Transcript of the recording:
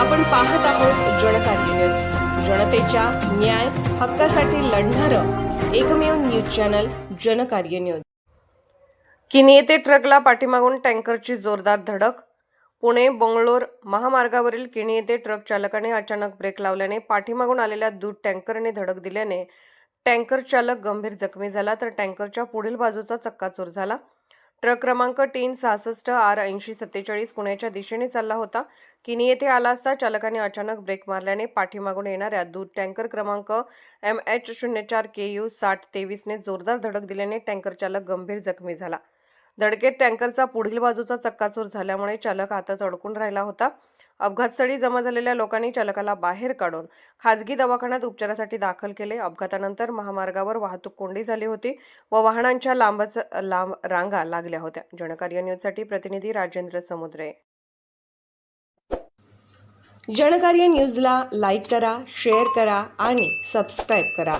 आपण पाहत आहोत जनकार्य न्यूज. जनतेच्या न्याय हक्कासाठी लढणारं एकमेव न्यूज चॅनल जनकार्य न्यूज. किनी येथे ट्रकला पाठीमागून टँकरची जोरदार धडक. पुणे बंगलोर महामार्गावरील किणी येथे ट्रक चालकाने अचानक ब्रेक लावल्याने पाठीमागून आलेल्या दूध टँकरने धडक दिल्याने टँकर चालक गंभीर जखमी झाला तर टँकरच्या पुढील बाजूचा चक्काचूर झाला. ट्रक क्रमांक तीन सहासष्ट आर ऐंशी सत्तेचाळीस पुण्याच्या दिशेने चालला होता. किनी येथे आला असता चालकाने अचानक ब्रेक मारल्याने पाठीमागून येणाऱ्या दूध टँकर क्रमांक एम एच शून्य चार के यू साठ तेवीसने जोरदार धडक दिल्याने टँकर चालक गंभीर जखमी झाला. धडकेत टँकरचा पुढील बाजूचा चक्काचूर झाल्यामुळे चालक आताच अडकून राहिला होता. अपघातस्थळी जमा झालेल्या लोकांनी चालकाला बाहेर काढून खाजगी दवाखान्यात उपचारासाठी दाखल केले. अपघातानंतर महामार्गावर वाहतूक कोंडी झाली होती व वाहनांच्या लांबच लांब रांगा लागल्या होत्या. जनकार्य न्यूजसाठी प्रतिनिधी राजेंद्र समुद्रे. जनकार्य न्यूजला लाईक करा शेअर करा आणि सबस्क्राईब करा.